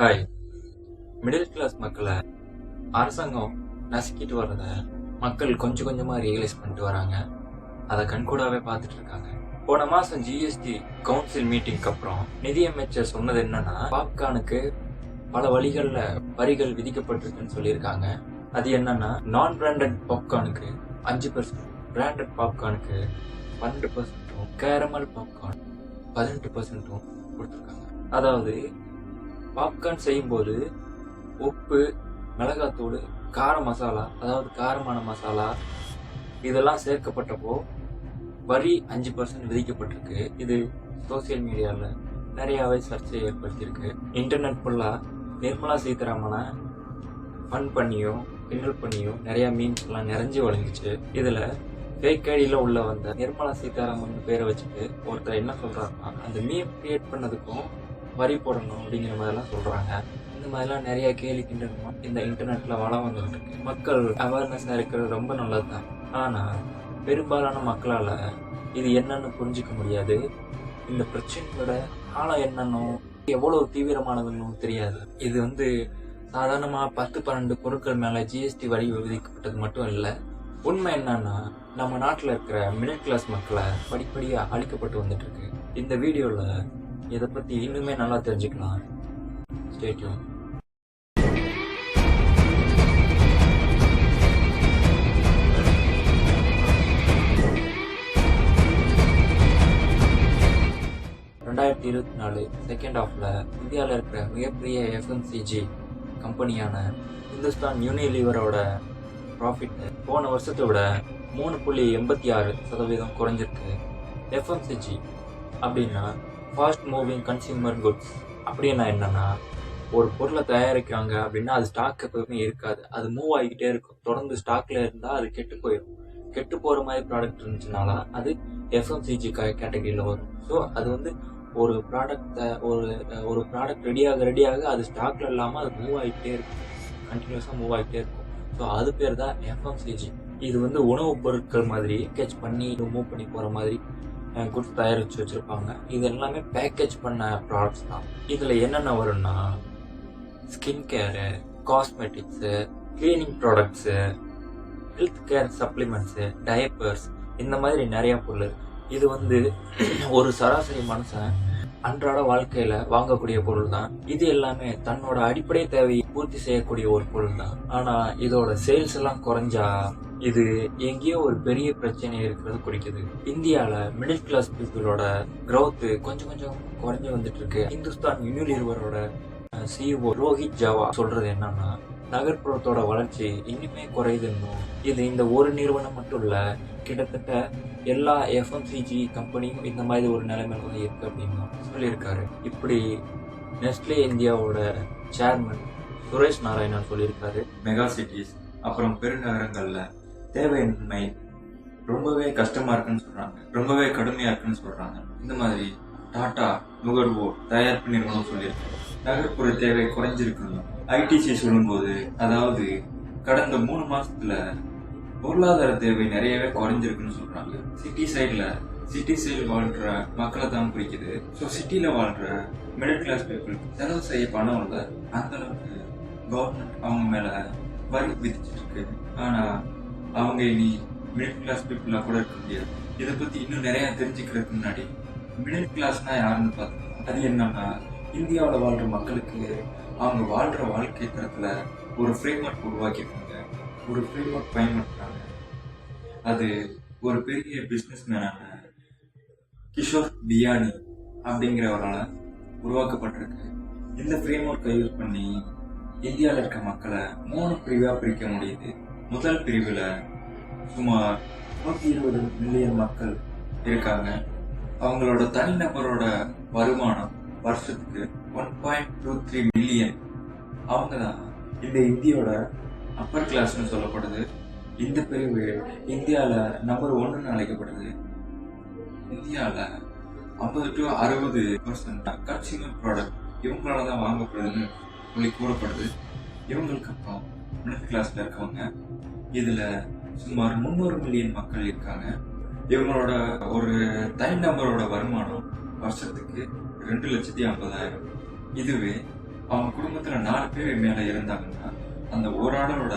Hi middle class மக்களை அரசாங்கம் நசுக்கிட்டு வர்றத மக்கள் கொஞ்சம் கொஞ்சமாக ரியலைஸ் பண்ணிட்டு வராங்க. அதை கண்கூடாவே பார்த்துட்டு இருக்காங்க. போன மாதம் ஜிஎஸ்டி கவுன்சில் மீட்டிங்க்கு அப்புறம் நிதியமைச்சர் சொன்னது என்னன்னா பாப்கார்னுக்கு பல வழிகளில் வரிகள் விதிக்கப்பட்டிருக்குன்னு சொல்லியிருக்காங்க. அது என்னன்னா நான் பிராண்டட் பாப்கார்னுக்கு அஞ்சு பர்சன்ட் பிராண்டட் பாப்கார்னுக்கு பன்னெண்டு பர்சன்ட்டும் கேரமல் பாப்கார்ன் பதினெட்டு பர்சன்ட்டும் கொடுத்துருக்காங்க. அதாவது பாப்கார்ன் செய்யும்போது உப்பு மிளகாத்தூள் கார மசாலா அதாவது காரமான மசாலா இதெல்லாம் சேர்க்கப்பட்டப்போ வரி அஞ்சு பர்சன்ட் விதிக்கப்பட்டிருக்கு. இது சோசியல் மீடியாவில் நிறையாவே சர்ச்சையை ஏற்படுத்தியிருக்கு. இன்டர்நெட் ஃபுல்லாக நிர்மலா சீதாராமனை ஃபன் பண்ணியும் கிண்டல் பண்ணியும் நிறையா மீம்ஸ் எல்லாம் நிறைஞ்சு வழங்கிச்சு. இதில் ஃபேக் ஐடியில் உள்ள வந்த நிர்மலா சீதாராமன் பேரை வச்சுட்டு ஒருத்தர் என்ன சொல்கிறாருன்னா அந்த மீம் கிரியேட் பண்ணதுக்கும் வரி போடணும் அப்படிங்கிற மாதிரிலாம் சொல்கிறாங்க இந்த மாதிரிலாம் நிறைய கேலி கிண்டலுமா இந்த இன்டர்நெட்டில் வளம் வந்துட்டு இருக்கு மக்கள் அவேர்னஸ் இருக்கிறது ரொம்ப நல்லது தான் ஆனால் பெரும்பாலான மக்களால் இது என்னன்னு புரிஞ்சுக்க முடியாது. இந்த பிரச்சனையோட ஆழம் என்னன்னு எவ்வளோ தீவிரமானதுன்னு தெரியாது. இது வந்து சாதாரணமாக பத்து பன்னெண்டு பொருட்கள் மேலே ஜிஎஸ்டி வரி விதிக்கப்பட்டது மட்டும் இல்லை. உண்மை என்னன்னா நம்ம நாட்டில் இருக்கிற மிடில் கிளாஸ் மக்களை படிப்படியாக அழிக்கப்பட்டு வந்துட்டு இருக்கு. இந்த வீடியோவில் இதை பத்தி இன்னுமே நல்லா தெரிஞ்சுக்கலாம். ஸ்டேட்யூன் ரெண்டாயிரத்தி இருபத்தி நாலு செகண்ட் ஹாஃப்ல இந்தியாவில் இருக்கிற மிகப்பெரிய எஃப்எம்சிஜி கம்பெனியான இந்துஸ்தான் யூனிலிவரோட ப்ராஃபிட் போன வருஷத்தை விட மூணு புள்ளி எண்பத்தி ஆறு சதவீதம் குறைஞ்சிருக்கு எஃப்எம்சிஜி அப்படின்னா ஃபாஸ்ட் மூவிங் கன்சியூமர் குட்ஸ் அப்படின்னா என்னன்னா ஒரு பொருளை தயாரிக்கிறாங்க அப்படின்னா அது ஸ்டாக் எப்பவுமே இருக்காது. அது மூவ் ஆகிக்கிட்டே இருக்கும். தொடர்ந்து ஸ்டாக்ல இருந்தால் அது கெட்டு போயிடும் கெட்டு போகிற மாதிரி ப்ராடக்ட் இருந்துச்சுனால அது எஃப்எம்சிஜி கேட்டகரியில் வரும். ஸோ அது வந்து ஒரு ப்ராடக்ட் ஒரு ஒரு ப்ராடக்ட் ரெடியாக ரெடியாக அது ஸ்டாக்ல இல்லாமல் அது மூவ் ஆகிட்டே இருக்கும். கண்டினியூஸாக மூவ் ஆகிட்டே இருக்கும். ஸோ அது பேர் தான் எஃப்எம்சிஜி இது வந்து உணவுப் பொருட்கள் மாதிரி பேக்கேஜ் பண்ணி மூவ் பண்ணி போகிற மாதிரி குட்ஸ் தயாரித்து வச்சுருப்பாங்க. இது எல்லாமே பேக்கேஜ் பண்ண ப்ராடக்ட்ஸ் தான். இதில் என்னென்ன வரும்னா skin care cosmetics cleaning products health care supplements diapers இந்த மாதிரி நிறைய பொருள் இது வந்து ஒரு சராசரி மனுஷன் அன்றாட வாழ்க்கையில வாங்கக்கூடிய பொருள் தான். இது எல்லாமே தன்னோட அடிப்படை தேவையை பூர்த்தி செய்யக்கூடிய ஒரு பொருள் தான். ஆனா இதோட சேல்ஸ் எல்லாம் குறைஞ்சா இது எங்கேயோ ஒரு பெரிய பிரச்சனை இருக்கிறது குறிக்குது. இந்தியாவில் மிடில் கிளாஸ் பீப்புளோட growth கொஞ்சம் கொஞ்சம் குறைஞ்சு வந்துட்டு இருக்கு இந்துஸ்தான் யூனிலிவரோட சிஇஓ ரோஹித் ஜாவா சொல்றது என்னன்னா நகர்ப்புறத்தோட வளர்ச்சி இன்னுமே குறையுதுன்னு இது இந்த ஒரு நிறுவனம் மட்டும் இல்ல கிட்டத்தட்ட எல்லா எஃப்எம்சிஜி கம்பெனியும் இந்த மாதிரி ஒரு நிலைமையில தான் இருக்கு அப்படின்னு சொல்லியிருக்காரு. இப்படி நெஸ்ட்லே இந்தியாவோட சேர்மன் சுரேஷ் நாராயணன் சொல்லியிருக்காரு. மெகா சிட்டிஸ் அப்புறம் பெருநகரங்களில் தேவையின்மை ரொம்பவே கஷ்டமா இருக்குன்னு சொல்றாங்க. ரொம்பவே கடுமையா இருக்குன்னு சொல்றாங்க. இந்த மாதிரி டாடா நுகர்வோர் தயாரிப்பு நிறுவனம் சொல்லியிருக்கு. நகர்ப்புற தேவை குறைஞ்சிருக்குன்னு ஐடிசி சொல்லும்போது அதாவது கடந்த மூணு மாசத்துல பொருளாதார தேவை நிறையவே குறைஞ்சிருக்குன்னு சொல்றாங்க. சிட்டி சைட்ல சிட்டி சைடு வாழ்ற மக்களை தான் குறிக்குது. ஸோ சிட்டியில வாழ்ற மிடில் கிளாஸ் பீப்புள் செலவு செய்ய பணம் இல்லை அந்த அளவுக்கு கவர்மெண்ட் அவங்க மேல வரி விதிச்சிருக்கு. ஆனா அவங்க இனி மிடில் கிளாஸ் பீப்புளாக கூட இருக்க முடியாது. இதை பற்றி இன்னும் நிறையா தெரிஞ்சுக்கிறதுக்கு முன்னாடி மிடில் கிளாஸ்னால் யாருன்னு பார்த்தோம் அது என்னன்னா இந்தியாவில் வாழ்கிற மக்களுக்கு அவங்க வாழ்கிற வாழ்க்கை தரத்தில் ஒரு ஃப்ரேம் ஒர்க் உருவாக்கியிருக்காங்க. ஒரு ஃப்ரேம் ஒர்க் பயன்படுத்துறாங்க. அது ஒரு பெரிய பிஸ்னஸ் மேனான கிஷோர் பியானி அப்படிங்கிறவரால் உருவாக்கப்பட்டிருக்கு. இந்த ஃப்ரேம் ஒர்க்கை யூஸ் பண்ணி இந்தியாவில் இருக்க மக்களை மூணு பிரிவாக பிரிக்க முடியுது. முதல் பிரிவுல சுமார் நூத்தி இருபது மில்லியன் மக்கள் இருக்காங்க. அவங்களோட தனிநபரோட வருமானம் வருஷத்துக்கு one point two three million அவங்க தான் இந்த இந்தியோட அப்பர் கிளாஸ்னு சொல்லப்படுது. இந்த பிரிவு இந்தியாவில் நம்பர் ஒன்றுன்னு அழைக்கப்படுது. இந்தியாவில் ஐம்பது டு அறுபது பர்சன்ட் கன்சியூமர் ப்ராடக்ட் இவங்களால தான் வாங்கப்படுதுன்னு சொல்லி கூறப்படுது. இவங்களுக்கு அப்புறம் மிடில் கிளாஸில் இருக்கவங்க இதுல சுமார் முந்நூறு மில்லியன் மக்கள் இருக்காங்க. இவங்களோட ஒரு தனி நபரோட வருமானம் வருஷத்துக்கு ரெண்டு லட்சத்தி ஐம்பதாயிரம். இதுவே அவங்க குடும்பத்துல நாலு பேர் மேல இருந்தாங்கன்னா அந்த ஒரு ஆளோட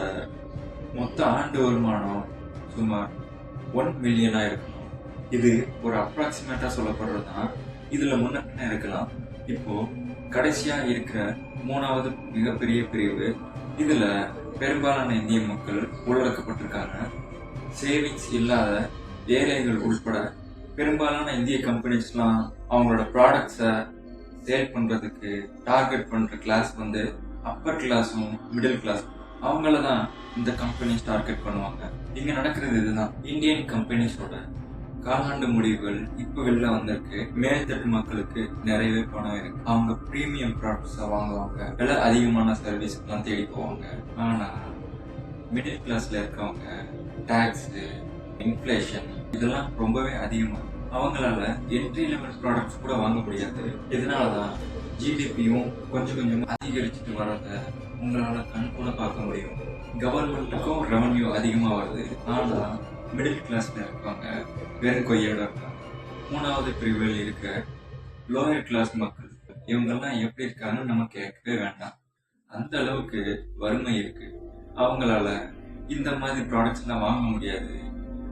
மொத்த ஆண்டு வருமானம் சுமார் ஒன் மில்லியனா இருக்கணும். இது ஒரு அப்ராக்சிமேட்டா சொல்லப்படுறதுதான் இதுல முன்ன இருக்கலாம். இப்போ கடைசியா இருக்கிற மூணாவது மிகப்பெரிய பிரிவு இதுல பெரும்பாலான இந்திய மக்கள் உள்ளடக்கப்பட்டிருக்காங்க சேவிங்ஸ் இல்லாத ஏழைகள் உட்பட பெரும்பாலான இந்திய கம்பெனிஸ்லாம் அவங்களோட ப்ராடக்ட்ஸை சேல் பண்ணுறதுக்கு டார்கெட் பண்ணுற கிளாஸ் வந்து அப்பர் கிளாஸும் மிடில் கிளாஸ் அவங்கள தான் இந்த கம்பெனிஸ் டார்கெட் பண்ணுவாங்க. இங்கே நடக்கிறது இதுதான். இந்தியன் கம்பெனிஸோட காலாண்டு முடிவுகள் இப்ப வெளில வந்திருக்கு. மேல்தட்டு மக்களுக்கு நிறையவே பணம் இருக்கு. அவங்க பிரீமியம் ப்ராடக்ட்ஸ் வாங்குவாங்க. விலை அதிகமான சர்வீஸ்க்கெல்லாம் தேடி போவாங்க. ஆனா மிடில் கிளாஸ்ல இருக்கவங்க டாக்ஸ் இன்ஃப்ளேஷன் இதெல்லாம் ரொம்பவே அதிகமா அவங்களால என்ட்ரி லெவல் ப்ராடக்ட்ஸ் கூட வாங்க முடியாது. இதனாலதான் ஜிடிபியும் கொஞ்சம் கொஞ்சம் அதிகரிச்சுட்டு வர்றத உங்களால கண் கூட பார்க்க முடியும். கவர்மெண்ட்டுக்கும் ரெவன்யூ அதிகமா வருது. ஆனா மிடில் கிளாஸில் இருப்பாங்க வேறு கொய்யோட இருப்பாங்க. மூணாவது பிரிவில் இருக்க லோயர் கிளாஸ் மக்கள் இவங்கெல்லாம் எப்படி இருக்காங்கன்னு நம்ம கேட்கவே வேண்டாம். அந்த அளவுக்கு வறுமை இருக்கு. அவங்களால இந்த மாதிரி ப்ராடக்ட்ஸ் எல்லாம் வாங்க முடியாது.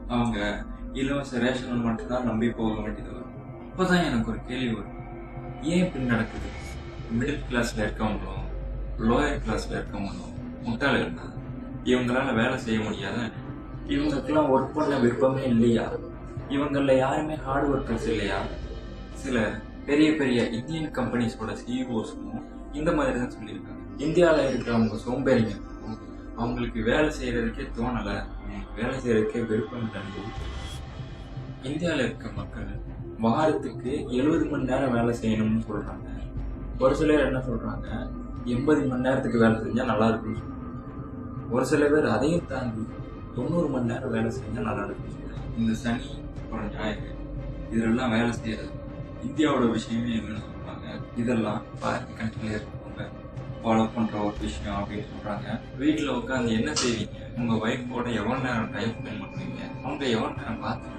அவங்க இலவச ரேஷன் மட்டும்தான் நம்பி போக வேண்டியது வரும். இப்போதான் எனக்கு ஒரு கேள்வி வரும். ஏன் இப்படி நடக்குது? மிடில் கிளாஸ்ல இருக்கவங்களும் லோயர் கிளாஸ்ல இருக்கவங்களும் முட்டாளர்கள் தான். இவங்களால வேலை செய்ய முடியாத? இவங்களுக்கெல்லாம் ஒர்க் பண்ண விருப்பமே இல்லையா? இவங்களில் யாருமே ஹார்ட் ஒர்க்கர்ஸ் இல்லையா? சில பெரிய பெரிய இந்தியன் கம்பெனிஸோட சிஇஓஸும் இந்த மாதிரி தான் சொல்லியிருக்காங்க. இந்தியாவில் இருக்கிறவங்க சோம்பேறிங்க. அவங்களுக்கு வேலை செய்கிறதுக்கே தோணலை. வேலை செய்கிறதுக்கே விருப்பம் இல்லைன்னு இந்தியாவில் இருக்க மக்கள் வாரத்துக்கு எழுபது மணி நேரம் வேலை செய்யணும்னு சொல்கிறாங்க ஒரு சிலர் என்ன சொல்கிறாங்க எண்பது மணி நேரத்துக்கு வேலை செஞ்சால் நல்லா இருக்கும்னு சொல்கிறாங்க ஒரு சில பேர் அதையும் தாண்டி தொண்ணூறு மணி நேரம் வேலை செஞ்சால் நல்லா இருக்கும். இந்த சனி அப்புறம் ஞாயிறு இதெல்லாம் வேலை செய்யறது இந்தியாவோட விஷயமே என்னன்னு சொல்றாங்க. இதெல்லாம் பார்த்து கண்ட்ரில இருக்கவங்க ஃபாலோ பண்ற ஒரு விஷயம் அப்படின்னு சொல்றாங்க. வீட்டில் உட்காந்து என்ன செய்வீங்க? உங்க ஒய்ஃபோட எவ்வளவு நேரம் டைம் ஸ்பெண்ட் பண்ணுவீங்க? அவங்க எவ்வளவு நேரம் பார்த்துட்டு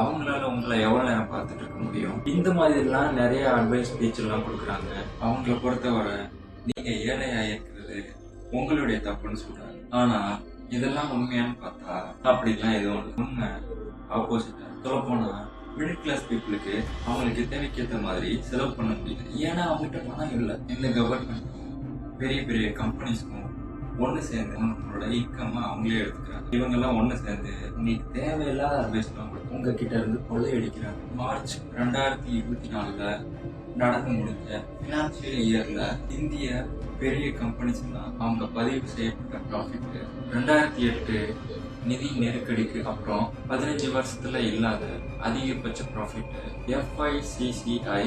அவங்களால உங்களை எவ்வளவு நேரம் பார்த்துட்டு இருக்க முடியும்? இந்த மாதிரிலாம் நிறைய அட்வைஸ் ஸ்பீச் எல்லாம் கொடுக்குறாங்க. அவங்கள பொறுத்தவரை நீங்க ஏழையா இருக்கிறது உங்களுடைய தப்புன்னு சொல்றாங்க. ஆனா இதெல்லாம் உண்மையான்னு பார்த்தா அப்படிலாம் எதுவும் இல்லை. உண்மை ஆப்போசிட்டா சொல்ல போனா மிடில் கிளாஸ் பீப்புளுக்கு அவங்களுக்கு தேவைக்கேற்ற மாதிரி செலவு பண்ண முடியல. ஏன்னா அவங்ககிட்ட பணம் இல்லை. இந்த கவர்மெண்ட்டும் பெரிய பெரிய கம்பெனிஸ்க்கும் ஒன்று சேர்ந்து உங்களோட இன்கம்மா அவங்களே எடுத்துக்கிறாங்க. இவங்கெல்லாம் ஒன்று சேர்ந்து உங்களுக்கு தேவையில்லாத அட்வைஸ்லாம் கொடுத்து உங்ககிட்ட இருந்து கொள்ளையடிக்கிறாங்க. மார்ச் ரெண்டாயிரத்தி இருபத்தி நாலுல நடந்து முடிஞ்ச பினான்சியல் இயர்ல இந்திய பெரிய கம்பெனிஸ் அவங்க பதிவு செய்யப்பட்ட ப்ராஃபிட் ரெண்டாயிரத்தி எட்டு நிதி நெருக்கடிக்கு அப்புறம் பதினஞ்சு வருஷத்துல இல்லாத அதிகபட்ச ப்ராஃபிட் எஃப்ஐசிசிஐ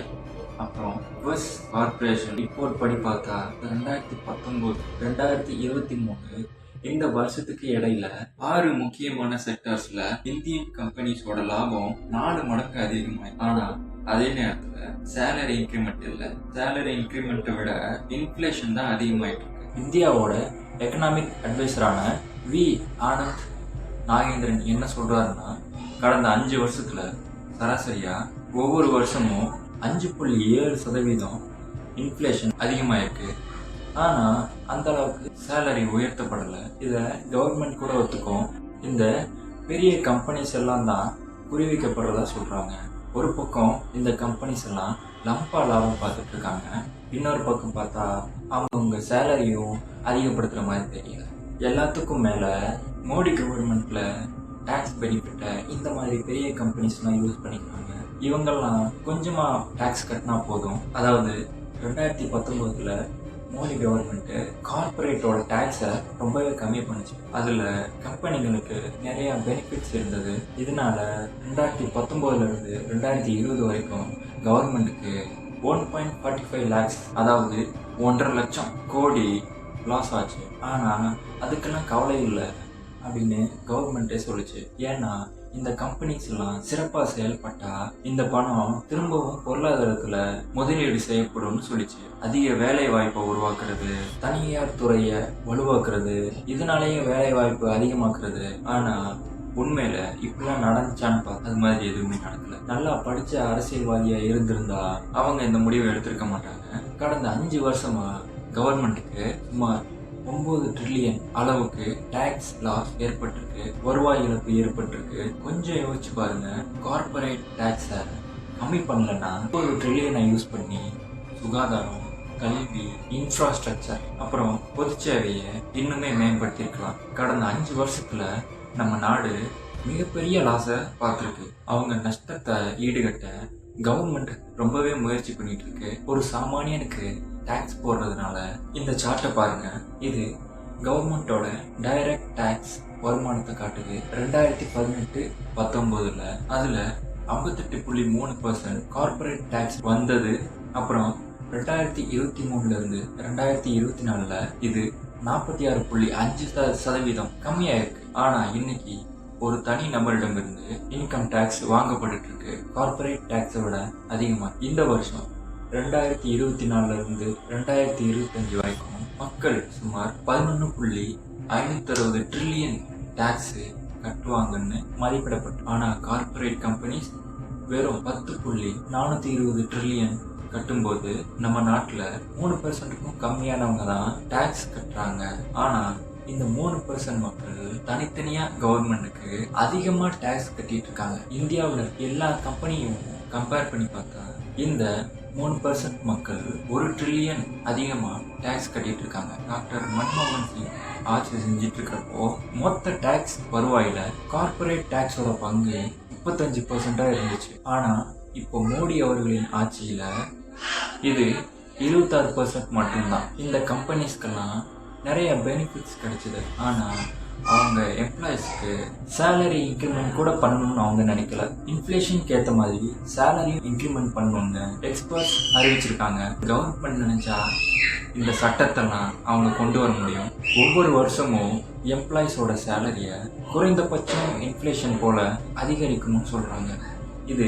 அப்புறம் பஸ் கார்பரேஷன் ரிப்போர்ட் படி பார்த்தா ரெண்டாயிரத்தி பத்தொன்பது ரெண்டாயிரத்தி இருபத்தி மூணு இந்த வருஷத்துக்கு இடையில ஆறு முக்கியமான செக்டர்ஸ்ல இந்தியன் கம்பெனிஸோட லாபம் நாலு மடங்கு அதிகமாய் ஆனா அதே நேரத்துல சேலரி இன்க்ரிமெண்ட் இல்ல. சேலரி இன்க்ரிமெண்ட்டை விட இன்ஃபிளேஷன் தான் அதிகமாயிட்டு இந்தியாவோட எக்கனாமிக் அட்வைசரான வி ஆனந்த் நாகேந்திரன் என்ன சொல்றாருன்னா கடந்த அஞ்சு வருஷத்துல சராசரியா ஒவ்வொரு வருஷமும் அஞ்சு புள்ளி ஏழு சதவீதம் இன்ஃப்ளேஷன் அதிகமாயிருக்கு. ஆனா அந்த அளவுக்கு சேலரி உயர்த்தப்படலை. இதை கவர்மெண்ட் கூட ஒத்துக்கும். இந்த பெரிய கம்பெனிஸ் எல்லாம் தான் குறிவிக்கப்படுறதா சொல்றாங்க. ஒரு பக்கம் இந்த கம்பெனிஸ் எல்லாம் லம்பா லாபம் பார்த்துட்டு இருக்காங்க. இன்னொரு பக்கம் பார்த்தா அவங்கவுங்க சேலரியும் அதிகப்படுத்துகிற மாதிரி தெரியல. எல்லாத்துக்கும் மேலே மோடி கவர்மெண்ட்டில் டேக்ஸ் பெனிஃபிட்டை இந்த மாதிரி பெரிய கம்பெனிஸ்லாம் யூஸ் பண்ணிக்கிறாங்க. இவங்கெல்லாம் கொஞ்சமாக டேக்ஸ் கட்டினா போதும். அதாவது ரெண்டாயிரத்தி பத்தொம்போதில் மோடி கவர்மெண்ட்டு கார்பரேட்டோட டேக்ஸை ரொம்பவே கம்மி பண்ணுச்சு. அதில் கம்பெனிகளுக்கு நிறையா பெனிஃபிட்ஸ் இருந்தது. இதனால ரெண்டாயிரத்தி பத்தொம்போதுலேருந்து ரெண்டாயிரத்தி இருபது வரைக்கும் கவர்மெண்ட்டுக்கு one point forty five lakhs அதாவது ஒன்றரை லட்சம் கோடி லாஸ் ஆச்சு. ஆனால் அதுக்கெல்லாம் கவலை இல்லை அப்படின்னு கவர்மெண்ட்டே சொல்லுச்சு. ஏன்னா இந்த கம்பெனிஸ் எல்லாம் செயல்பட்டால் செயல்பட்டா இந்த பணம் திரும்பவும் பொருளாதாரத்தில் முதலீடு செய்யப்படும்னு சொல்லிச்சு. அதிக வேலை வாய்ப்பை உருவாக்குறது தனியார் துறையை வலுவாக்குறது இதனாலேயும் வேலை வாய்ப்பு அதிகமாக்குறது. ஆனால் உண்மையில இப்படிலாம் நடந்துச்சான்னு பார்த்தா அது மாதிரி எதுவுமே நடக்கல. நல்லா படிச்ச அரசியல்வாதியா இருந்திருந்தா அவங்க இந்த முடிவை எடுத்திருக்க மாட்டாங்க. கடந்த அஞ்சு வருஷமா கவர்மெண்ட்டுக்கு சுமார் ஒன்பது ட்ரில்லியன் அளவுக்கு டாக்ஸ் லாஸ் ஏற்பட்டிருக்கு. வருவாய் இழப்பு ஏற்பட்டிருக்கு. கொஞ்சம் யோசிச்சு பாருங்க கார்ப்பரேட் டாக்ஸை கம்மி பண்ணலன்னா ஒரு ட்ரில்லியனை யூஸ் பண்ணி சுகாதாரம் கல்வி இன்ஃப்ராஸ்ட்ரக்சர் அப்புறம் பொதுச்சேவையை இன்னுமே மேம்படுத்தியிருக்கலாம். கடந்த அஞ்சு வருஷத்துல நம்ம நாடு மிகப்பெரிய லாஸை பார்த்துருக்கு. அவங்க நஷ்டத்தை ஈடுகட்ட கவர்மெண்ட் ரொம்பவே முயற்சி பண்ணிட்டு இருக்கு ஒரு சாமானியனுக்கு டேக்ஸ் போடுறதுனால இந்த சார்ட்டை பாருங்க. இது கவர்மெண்டோட டைரக்ட் டேக்ஸ் வருமானத்தை காட்டுது. ரெண்டாயிரத்தி பதினெட்டு பத்தொன்பதுல அதுல ஐம்பத்தெட்டு புள்ளி மூணு பர்சன்ட் கார்பரேட் டேக்ஸ் வந்தது. அப்புறம் ரெண்டாயிரத்தி இருபத்தி மூணுல இருந்து ரெண்டாயிரத்தி இருபத்தி நாலுல இது நாற்பத்தி ஆறு புள்ளி அஞ்சு சதவீதம் கம்மியா இருக்கு ஆனா இன்னைக்கு ஒரு தனி நபரிடமிருந்து இன்கம் டாக்ஸ் வாங்கப்பட்டு இருக்கு கார்பரேட் டாக்ஸை விட அதிகமா. இந்த வருஷம் ரெண்டாயிரத்தி இருபத்தி நாலுல இருந்து ரெண்டாயிரத்தி இருபத்தஞ்சு வரைக்கும் மக்கள் சுமார் பதினொன்று புள்ளி ஐநூத்தி அறுபது ட்ரில்லியன் டாக்ஸ் கட்டுவாங்கன்னு மதிப்பிடப்பட்டு ஆனா கார்பரேட் கம்பெனிஸ் வெறும் பத்து புள்ளி நானூத்தி இருபது ட்ரில்லியன் கட்டும்போது நம்ம நாட்டில் மூணு பெர்சன்ட்டுக்கும் கம்மியானவங்க தான் டேக்ஸ் கட்டுறாங்க. ஆனால் இந்த மூணு பர்சன்ட் மக்கள் தனித்தனியா கவர்மெண்ட்டுக்கு அதிகமா டேக்ஸ் கட்டிட்டு இருக்காங்க. இந்தியாவில் எல்லா கம்பெனியும் கம்பேர் பண்ணி பார்த்தா இந்த மூணு பர்சன்ட் மக்கள் ஒரு ட்ரில்லியன் அதிகமாக டேக்ஸ் கட்டிட்டு இருக்காங்க. டாக்டர் மன்மோகன் சிங் ஆட்சி செஞ்சிட்டு இருக்கிறப்போ மொத்த டேக்ஸ் வருவாயில கார்ப்பரேட் டேக்ஸோட பங்கு முப்பத்தஞ்சு பர்சன்டா இருந்துச்சு. ஆனா இப்போ மோடி அவர்களின் ஆட்சியில இது இருபத்தாறு பர்சன்ட் மட்டும்தான். இந்த கம்பெனிஸ்க்கெல்லாம் நிறைய பெனிஃபிட்ஸ் கிடைச்சிது. ஆனால் அவங்க எம்ப்ளாயிஸ்க்கு சேலரி இன்க்ரிமெண்ட் கூட பண்ணணும்னு அவங்க நினைக்கல. இன்ஃப்ளேஷனுக்கு ஏற்ற மாதிரி சேலரியும் இன்க்ரிமெண்ட் பண்ணணும்னு எக்ஸ்பர்ட்ஸ் அறிவிச்சிருக்காங்க. கவர்மெண்ட் நினைச்சா இந்த சட்டத்தெல்லாம் அவங்க கொண்டு வர முடியும். ஒவ்வொரு வருஷமும் எம்ப்ளாயிஸோட சேலரியை குறைந்தபட்சம் இன்ஃப்ளேஷன் போல அதிகரிக்கணும்னு சொல்கிறாங்க இது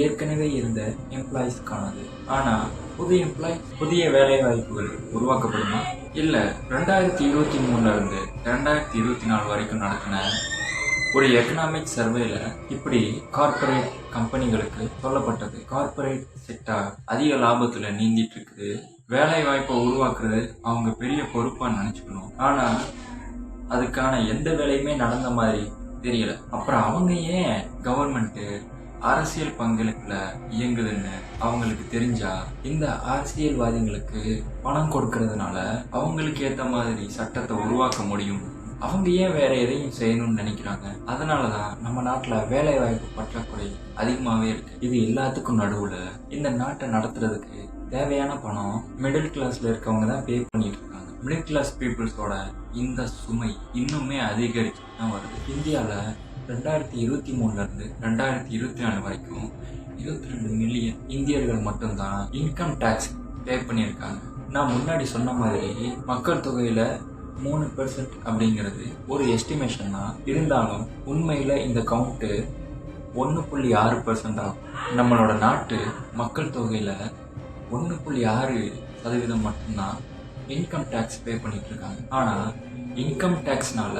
ஏற்கனவே இருந்த எம்ப்ளாயிஸ்க்கானது ஆனால் புதிய எம்ப்ளாய் புதிய வேலை வாய்ப்புகள் உருவாக்கப்படுமா? இல்லை ரெண்டாயிரத்தி இருபத்தி மூணுல இருந்து ரெண்டாயிரத்தி இருபத்தி நாலு வரைக்கும் நடத்தின ஒரு எக்கனாமிக் சர்வேல இப்படி கார்ப்பரேட் கம்பெனிகளுக்கு சொல்லப்பட்டது. கார்ப்பரேட் செக்டார் அதிக லாபத்துல நீந்திட்டு இருக்குது வேலை வாய்ப்பை உருவாக்குறது அவங்க பெரிய பொறுப்பா நினைச்சுக்கணும். ஆனா அதுக்கான எந்த வேலையுமே நடந்த மாதிரி தெரியல. அப்புறம் அவங்க ஏன் கவர்மெண்ட்டு அரசியல் பங்களிப்புல இயங்குதுன்னு அவங்களுக்கு தெரிஞ்சா இந்த அரசியல்வாதிகளுக்கு பணம் கொடுக்கறதுனால அவங்களுக்கு ஏத்த மாதிரி சட்டத்தை உருவாக்க முடியும். அவங்க ஏன் வேற எதையும் செய்யணும்னு நினைக்கிறாங்க? அதனாலதான் நம்ம நாட்டுல வேலை வாய்ப்பு பற்றாக்குறை அதிகமாவே இருக்கு. இது எல்லாத்துக்கும் நடுவுல இந்த நாட்டை நடத்துறதுக்கு தேவையான பணம் மிடில் கிளாஸ்ல இருக்கவங்க தான் பே பண்ணிட்டு இருக்காங்க. மிடில் கிளாஸ் பீப்புள்ஸோட இந்த சுமை இன்னுமே அதிகரிச்சு தான் வருது. இந்தியாவில் ரெண்டாயிரத்தி இருபத்தி மூணுலேருந்து ரெண்டாயிரத்தி இருபத்தி நாலு வரைக்கும் இருபத்தி ரெண்டு மில்லியன் இந்தியர்கள் மட்டும்தான் இன்கம் டேக்ஸ் பே பண்ணியிருக்காங்க. நான் முன்னாடி சொன்ன மாதிரி மக்கள் தொகையில் மூணு பெர்சன்ட் அப்படிங்கிறது ஒரு எஸ்டிமேஷன் தான். இருந்தாலும் உண்மையில் இந்த கவுண்ட்டு ஒன்று புள்ளி ஆறு பெர்சன்ட் ஆகும். நம்மளோட நாட்டு மக்கள் தொகையில் ஒன்று புள்ளி ஆறு சதவீதம் மட்டும்தான் இன்கம் டேக்ஸ் பே பண்ணிகிட்ருக்காங்க ஆனால் இன்கம் டேக்ஸ்னால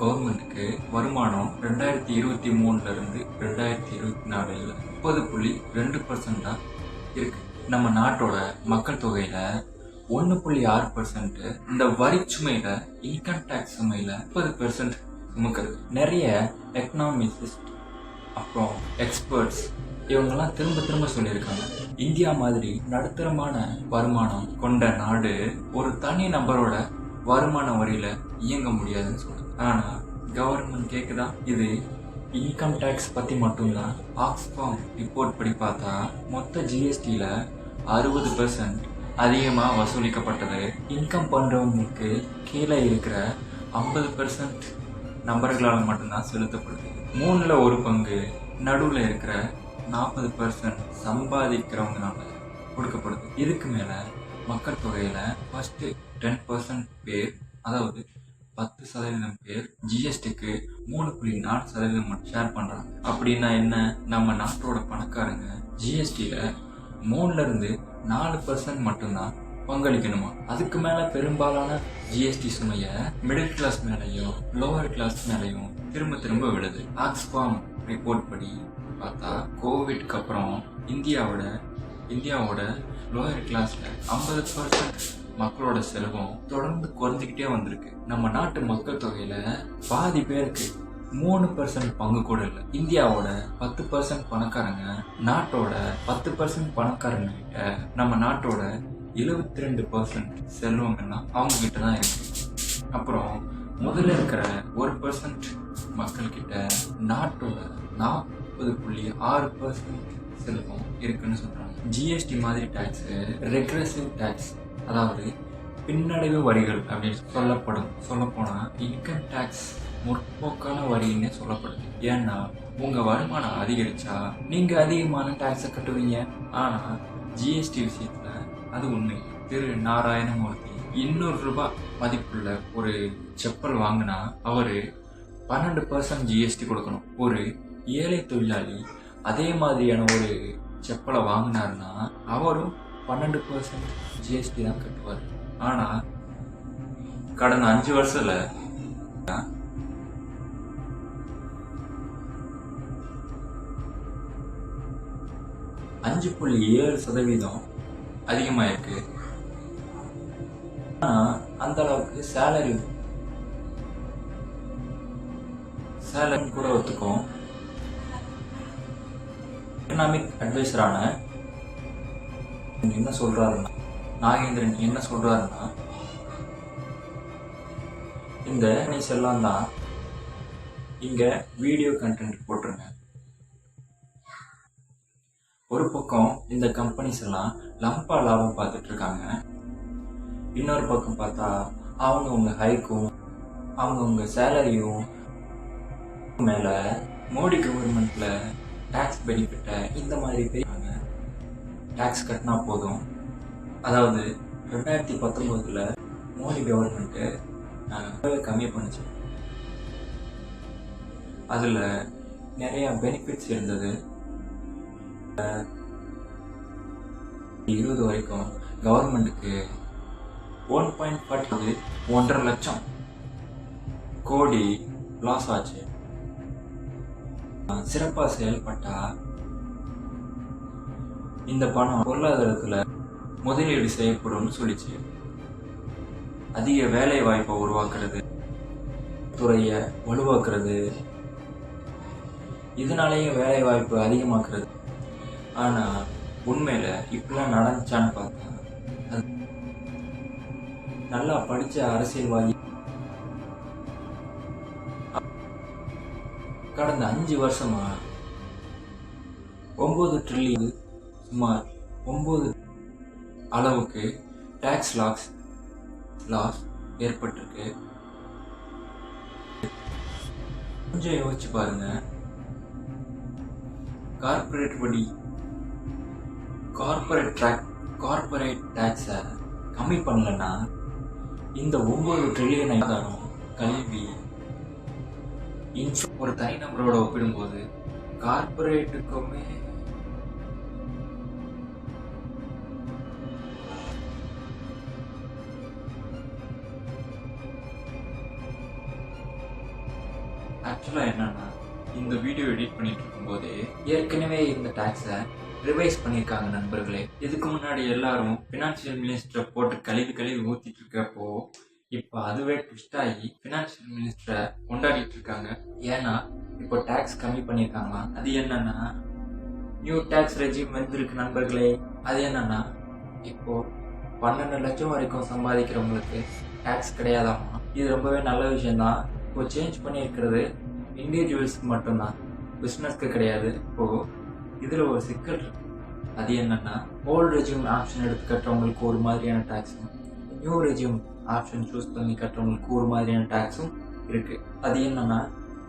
கவர்மெண்ட்டுக்கு வருமானம் ரெண்டாயிரத்தி இருபத்தி மூணுல இருந்து ரெண்டாயிரத்தி இருபத்தி நாலுல முப்பது புள்ளி ரெண்டு பர்சன்ட் தான் இருக்கு. நம்ம நாட்டோட மக்கள் தொகையில ஒன்று புள்ளி ஆறு பர்சன்ட் இந்த வரி சுமையில இன்கம் டேக்ஸ் சுமையில முப்பது பெர்சன்ட் சுமக்கிறது. நிறைய எக்கனாமிசிஸ்ட் அப்புறம் எக்ஸ்பர்ட்ஸ் இவங்கெல்லாம் திரும்ப திரும்ப சொல்லியிருக்காங்க. இந்தியா மாதிரி நடுத்தரமான வருமானம் கொண்ட நாடு ஒரு தனி நபரோட வருமான வரியில இயங்க முடியாதுன்னு சொல்லுது ஆனா கவர்மெண்ட் கேக்குதா? இது இன்கம் டேக்ஸ் பத்தி மட்டும்தான். ஆக்ஸ்ஃபார்ம் ரிப்போர்ட் படி பார்த்தா மொத்த ஜிஎஸ்டியில அறுபது பெர்சன்ட் அதிகமாக வசூலிக்கப்பட்டது. இன்கம் பண்ணுறவங்களுக்கு கீழே இருக்கிற ஐம்பது பெர்சன்ட் நபர்களால் மட்டும்தான் செலுத்தப்படுது. மூணில் ஒரு பங்கு நடுவில் இருக்கிற நாற்பது பெர்சன்ட் சம்பாதிக்கிறவங்கனால கொடுக்கப்படுது. இதுக்கு மேலே மக்கள் தொகையில் ஃபஸ்ட்டு டென் பர்சன்ட் பேர் அதாவது பத்து சதவீதம் பேர் ஜிஎஸ்டிக்கு மூணு புள்ளி நாலு சதவீதம் மட்டும் ஷேர் பண்ணுறாங்க அப்படின்னா என்ன? நம்ம நாட்டோட பணக்காரங்க ஜிஎஸ்டியில் மூணுலேருந்து நாலு பர்சன்ட் மட்டும்தான் பங்களிக்கணுமா? அதுக்கு மேல பெரும்பாலான ஜிஎஸ்டி சுமைய மிடில் கிளாஸ் மேலையும் லோவர் கிளாஸ் மேலையும் திரும்ப திரும்ப விடுது ஆக்ஸ்பாம் ரிப்போர்ட் படி பார்த்தா கோவிட்க்கு அப்புறம் இந்தியாவோட இந்தியாவோட லோயர் கிளாஸ்ல ஐம்பது பர்சன்ட் மக்களோட செலவும் தொடர்ந்து குறைஞ்சிக்கிட்டே வந்திருக்கு. நம்ம நாட்டு மக்கள் தொகையில பாதி பேருக்கு மூணு பர்சன்ட் பங்கு கூட இல்லை. இந்தியாவோட பத்து பர்சன்ட் பணக்காரங்க நாட்டோட பத்து பர்சன்ட் பணக்காரங்க கிட்ட நம்ம நாட்டோட எழுபத்தி ரெண்டு பர்சன்ட் செல்வங்கள்லாம் அவங்க கிட்ட தான் இருக்கு. அப்புறம் முதல்ல இருக்கிற ஒரு பர்சன்ட் மக்கள்கிட்ட நாட்டோட நாற்பது புள்ளி ஆறு பர்சன்ட் செலுத்தும் இருக்குன்னு சொல்கிறாங்க ஜிஎஸ்டி மாதிரி டேக்ஸ் ரெக்ரெசிவ் டேக்ஸ் அதாவது பின்னடைவு வரிகள் அப்படின்னு சொல்லப்படும். சொல்லப்போனால் இன்கம் டேக்ஸ் முற்போக்கான வரின்னு சொல்லப்படுது. ஏன்னா உங்கள் வருமானம் அதிகரிச்சா நீங்கள் அதிகமான டேக்ஸை கட்டுவீங்க. ஆனால் ஜிஎஸ்டி விஷயத்தில் அது உண்மை. திரு நாராயணமூர்த்தி இன்னொரு ரூபாய் மதிப்புள்ள ஒரு செப்பல் வாங்கினா அவர் பன்னெண்டு பர்சன்ட் ஜிஎஸ்டி கொடுக்கணும். ஒரு ஏழை தொழிலாளி அதே மாதிரியான ஒரு செப்பலை வாங்கினாருன்னா அவரும் பன்னெண்டு பர்சன்ட் ஜிஎஸ்டி தான் கட்டுவார். ஆனா கடந்த அஞ்சு வருஷத்துல அஞ்சு புள்ளி ஏழு சதவீதம் அதிகமாயிருக்கு. ஆனா அந்த அளவுக்கு சேலரி சேலரி கூட ஒத்துக்கும். எக்கனாமிக் அட்வைசரான என்ன சொல்றாருன்னா நாகேந்திரன் என்ன சொல்றாருன்னா இந்த நியூஸ் எல்லாம் தான் இங்க வீடியோ கண்டென்ட் போட்டிருங்க ஒரு பக்கம் இந்த கம்பெனிஸ் எல்லாம் லம்பா லாபம் பார்த்துட்டு இருக்காங்க. இன்னொரு பக்கம் பார்த்தா அவங்கவுங்க ஹைக்கும் அவங்கவுங்க சேலரியும் மேல மோடி கவர்மெண்ட்ல டேக்ஸ் பெனிஃபிட்டை இந்த மாதிரி பெரியாங்க டேக்ஸ் கட்டினா போதும். அதாவது ரெண்டாயிரத்தி பத்தொம்போதில் மோடி கவர்மெண்ட்டு கம்மி பண்ணுச்சு. அதில் நிறைய பெனிஃபிட்ஸ் இருந்தது. இருபது வரைக்கும் கவர்மெண்ட்டுக்கு ஒன் பாயிண்ட் ஃபார்ட்டி ஒன்றரை லட்சம் கோடி லாஸ் ஆச்சு. சிறப்பாக செயல்பட்டா இந்த பணம் பொருளாதாரத்தில் முதலீடு செய்யப்படும்னு சொல்லிச்சு. அதிக வேலை வாய்ப்பை உருவாக்குறது துறையை வலுவாக்குறது இதனாலேயே வேலை வாய்ப்பு அதிகமாக்குறது. ஆனா உண்மையில இப்படிலாம் நடந்துச்சான்னு பார்த்தா அது நல்லா படிச்ச அரசியல்வாதி கடந்த அஞ்சு வருஷமா ஒம்பது ட்ரில்லியன் சுமார் ஒம்பது அளவுக்கு டேக்ஸ் லாக்ஸ் லாஸ் ஏற்பட்டிருக்கு. கொஞ்சம் யோசிச்சு பாருங்க. கார்ப்பரேட் வடி கார்ப்பரேட் ட்ராக் கார்ப்பரேட் டேக்ஸை கம்மி பண்ணலன்னா இந்த ஒவ்வொரு ட்ரில்லியன் ஆதாரம் கல்வி இன்ஃப்ரா ஒரு தனிநபரோட ஒப்பிடும்போது கார்பரேட்டுக்குமே ஆக்சுவலாக என்னன்னா இந்த வீடியோ எடிட் பண்ணிட்டு இருக்கும்போதே ஏற்கனவே இந்த டேக்ஸை ரிவைஸ் பண்ணியிருக்காங்க நண்பர்களே. இதுக்கு முன்னாடி எல்லாரும் ஃபினான்ஷியல் மினிஸ்டரை போட்டு கழுவி கழுவி ஊத்திட்டு இருக்கப்போ இப்போ அதுவே ட்விஸ்ட் ஆகி ஃபினான்ஷியல் மினிஸ்டரை கொண்டாடிட்டு இருக்காங்க ஏன்னா இப்போ டாக்ஸ் கம்மி பண்ணியிருக்காங்களா அது என்னன்னா நியூ டாக்ஸ் ரெஜிம் வந்திருக்கு நண்பர்களே. அது என்னன்னா இப்போ பன்னெண்டு லட்சம் வரைக்கும் சம்பாதிக்கிறவங்களுக்கு டாக்ஸ் கிடையாதாமா? இது ரொம்பவே நல்ல விஷயம்தான். இப்போ சேஞ்ச் பண்ணியிருக்கிறது இண்டிவிஜுவல்ஸ்க்கு மட்டும்தான். பிஸ்னஸ்க்கு கிடையாது. இப்போ இதில் ஒரு சிக்கல் இருக்கு. அது என்னன்னா ஓல்டு ரெஜியூம் ஆப்ஷன் எடுத்து கட்டுறவங்களுக்கு ஒரு மாதிரியான டாக்ஸும் நியூ ரெஜியூம் ஆப்ஷன் சூஸ் பண்ணி கட்டுறவங்களுக்கு ஒரு மாதிரியான டேக்ஸும் இருக்குது அது என்னென்னா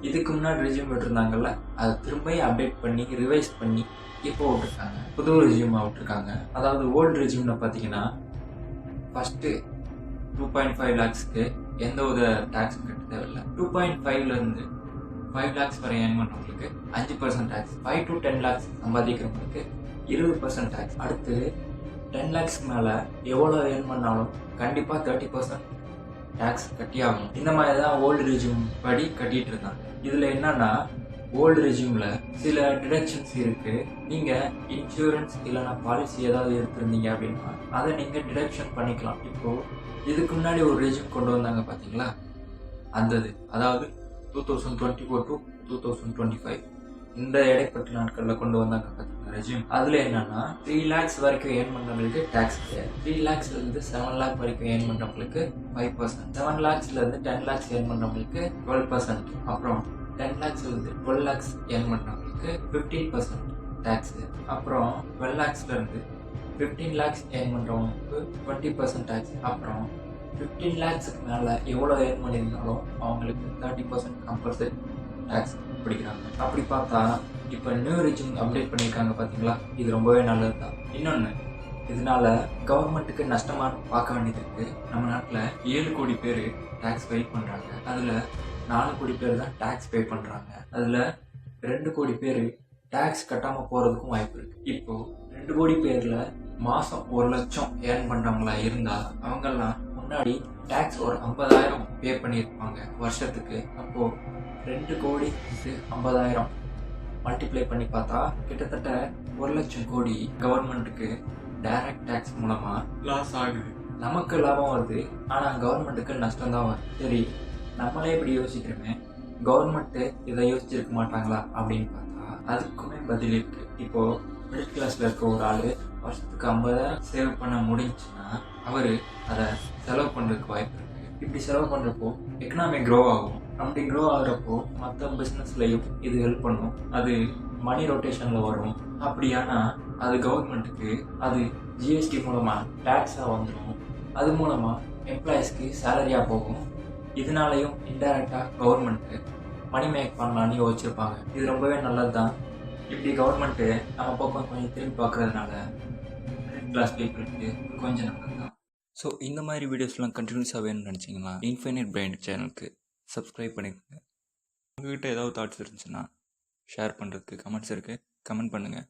இதுக்கு முன்னாடி ரெஜியூம் விட்டுருந்தாங்கல்ல அதை திரும்ப அப்டேட் பண்ணி ரிவைஸ் பண்ணி இப்போ விட்டுருக்காங்க. புது ரெஜியூம் விட்டுருக்காங்க. அதாவது ஓல்டு ரெஜியூம்ல பார்த்தீங்கன்னா ஃபஸ்ட்டு டூ பாயிண்ட் ஃபைவ் லேக்ஸ்க்கு எந்த வித டேக்ஸும் கட்ட தேவையில்லை. டூ பாயிண்ட் ஃபைவ்லேருந்து ஃபைவ் லேக்ஸ் வரை ஏர்ன் பண்ணுறவங்களுக்கு அஞ்சு percent tax five to ten lakhs சம்பாதிக்கிறவங்களுக்கு இருபது பர்சன்ட் டேக்ஸ் அடுத்து டென் லேக்ஸ்க்கு மேலே எவ்வளோ ஏர்ன் பண்ணாலும் கண்டிப்பாக தேர்ட்டி பர்சன்ட் டேக்ஸ் கட்டி ஆகணும் இந்த மாதிரி தான் ஓல்டு ரெஜியூம் படி கட்டிட்டு இருந்தாங்க இதில் என்னன்னா ஓல்டு ரெஜியூமில் சில டிடக்ஷன்ஸ் இருக்கு. நீங்கள் இன்சூரன்ஸ் இல்லைனா பாலிசி ஏதாவது எடுத்திருந்தீங்க அப்படின்னா அதை நீங்கள் டிடக்ஷன் பண்ணிக்கலாம். இப்போ இதுக்கு முன்னாடி ஒரு ரெஜியூம் கொண்டு வந்தாங்க பார்த்தீங்களா அந்தது. அதாவது two thousand twenty four to two thousand twenty five இந்த இடைப்பட்ட நாட்களில் கொண்டு வந்தாங்க பார்த்தீங்களா ரெஜியூம் அதில் என்னன்னா த்ரீ லேக்ஸ் வரைக்கும் ஏர்ன் பண்ணுறவங்களுக்கு டேக்ஸ் கிடையாது த்ரீ லேக்ஸ்லேருந்து செவன் லேக் வரைக்கும் ஏர்ன் பண்ணுறவங்களுக்கு ஃபைவ் பர்சன்ட் செவன் லேக்ஸ்லேருந்து டென் லேக்ஸ் ஏர்ன் பண்ணுறவங்களுக்கு டுவெல் பர்சன்ட் அப்புறம் டென் லேக்ஸ்லேருந்து டுவெல் லேக்ஸ் ஏர்ன் பண்ணுறவங்களுக்கு ஃபிஃப்டீன் பர்சன்ட் டேக்ஸு அப்புறம் டுவெல் லேக்ஸ்லேருந்து ஃபிஃப்டீன் லேக்ஸ் ஏர்ன் பண்ணுறவங்களுக்கு டுவெண்ட்டி பர்சன்ட் டேக்ஸ் அப்புறம் ஃபிஃப்டீன் லேக்ஸுக்கு மேலே எவ்வளோ ஏர்ன் பண்ணியிருந்தாலும் அவங்களுக்கு தேர்ட்டி பர்சன்ட் கம்பல்சரி டேக்ஸ் படிக்கிறாங்க. அப்படி பார்த்தா இப்போ நியூ ரிஜிம் அப்டேட் பண்ணியிருக்காங்க பார்த்தீங்களா இது ரொம்பவே நல்லது தான் இன்னொன்று இதனால கவர்மெண்ட்டுக்கு நஷ்டமாக பார்க்க வேண்டியது இருக்கு. நம்ம நாட்டில் ஏழு கோடி பேர் டேக்ஸ் பே பண்ணுறாங்க அதில் நாலு கோடி பேர் தான் டேக்ஸ் பே பண்ணுறாங்க அதில் ரெண்டு கோடி பேர் டேக்ஸ் கட்டாமல் போகிறதுக்கும் வாய்ப்பு இருக்குது இப்போ ரெண்டு கோடி பேரில் மாதம் ஒரு லட்சம் ஏர்ன் பண்ணுறவங்களா இருந்தால் அவங்கெல்லாம் முன்னாடி டேக்ஸ் ஒரு ஐம்பதாயிரம் பே பண்ணியிருப்பாங்க. வருஷத்துக்கு. அப்போது ரெண்டு கோடி ஐம்பதாயிரம். மல்டிப்ளை பண்ணி பார்த்தா கிட்டத்தட்ட ஒரு லட்சம் கோடி கவர்மெண்ட்டுக்கு டைரக்ட் டேக்ஸ் மூலமாக லாஸ் ஆகுது. நமக்கு லாபம் வருது. ஆனால் கவர்மெண்ட்டுக்கு நஷ்டம் தான் வருது. சரி நம்மளே இப்படி யோசிக்கிறோமே. கவர்மெண்ட்டு இதை யோசிச்சிருக்க மாட்டாங்களா அப்படின்னு பார்த்தா அதுக்குமே பதில் இருக்கு. இப்போ மிடில் கிளாஸ்ல இருக்க ஒரு ஆள் வருஷத்துக்கு ஐம்பதாயிரம் சேவ் பண்ண முடிஞ்சுன்னா அவர் அதை செலவு பண்ணுறதுக்கு வாய்ப்பு இருக்கு. இப்படி செலவு பண்ணுறப்போ எக்கனாமி க்ரோ ஆகும். அப்படி க்ரோ ஆகுறப்போ மற்ற பிஸ்னஸ்லையும் இது ஹெல்ப் பண்ணும். அது மணி ரொட்டேஷனில் வரும். அப்படியானா அது கவர்மெண்ட்டுக்கு அது ஜிஎஸ்டி மூலமாக டேக்ஸாக வந்துடும் அது மூலமாக எம்ப்ளாயீஸ்க்கு சேலரியாக போகும். இதனாலையும் இன்டைரக்டாக கவர்மெண்ட்டு மணி மேக் பண்ணலான்னு யோசிச்சிருப்பாங்க. இது ரொம்பவே நல்லது தான் இப்படி கவர்மெண்ட்டு நம்ம பக்கம் கொஞ்சம் திரும்பி பார்க்கறதுனால மிடில் கிளாஸ் பீப்புளுக்கு கொஞ்சம் நல்லது தான் ஸோ இந்த மாதிரி வீடியோஸ்லாம் கண்டினியூஸாக வேணும்னு நினச்சிங்கன்னா இன்ஃபைனைட் பிரைண்ட் சேனலுக்கு சப்ஸ்கிரைப் பண்ணிக்கோங்க. உங்ககிட்ட ஏதாவது தாட்ஸ் இருந்துச்சுன்னா ஷேர் பண்ணுறதுக்கு கமெண்ட்ஸ் இருக்குது கமெண்ட் பண்ணுங்கள்